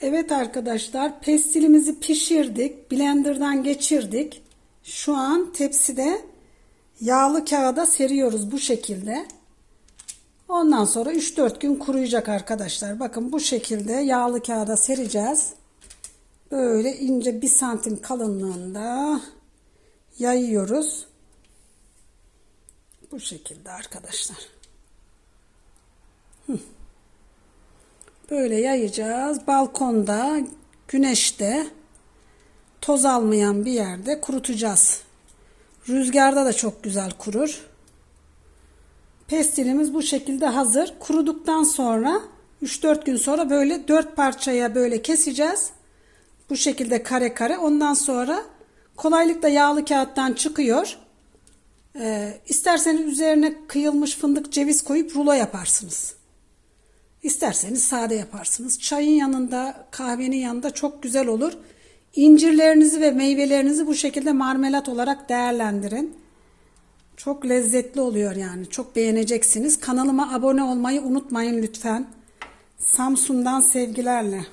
Evet arkadaşlar pestilimizi pişirdik. Blender'dan geçirdik. Şu an tepside yağlı kağıda seriyoruz bu şekilde. Ondan sonra 3-4 gün kuruyacak arkadaşlar. Bakın bu şekilde yağlı kağıda sereceğiz. Böyle ince bir santim kalınlığında yayıyoruz. Bu şekilde arkadaşlar. Böyle yayacağız. Balkonda, güneşte, toz almayan bir yerde kurutacağız. Rüzgarda da çok güzel kurur. Pestilimiz bu şekilde hazır. Kuruduktan sonra 3-4 gün sonra böyle 4 parçaya böyle keseceğiz. Bu şekilde kare kare. Ondan sonra kolaylıkla yağlı kağıttan çıkıyor. Ee, isterseniz üzerine kıyılmış fındık ceviz koyup rulo yaparsınız. İsterseniz sade yaparsınız. Çayın yanında, kahvenin yanında çok güzel olur. İncirlerinizi ve meyvelerinizi bu şekilde marmelat olarak değerlendirin. Çok lezzetli oluyor yani. Çok beğeneceksiniz. Kanalıma abone olmayı unutmayın lütfen. Samsun'dan sevgilerle.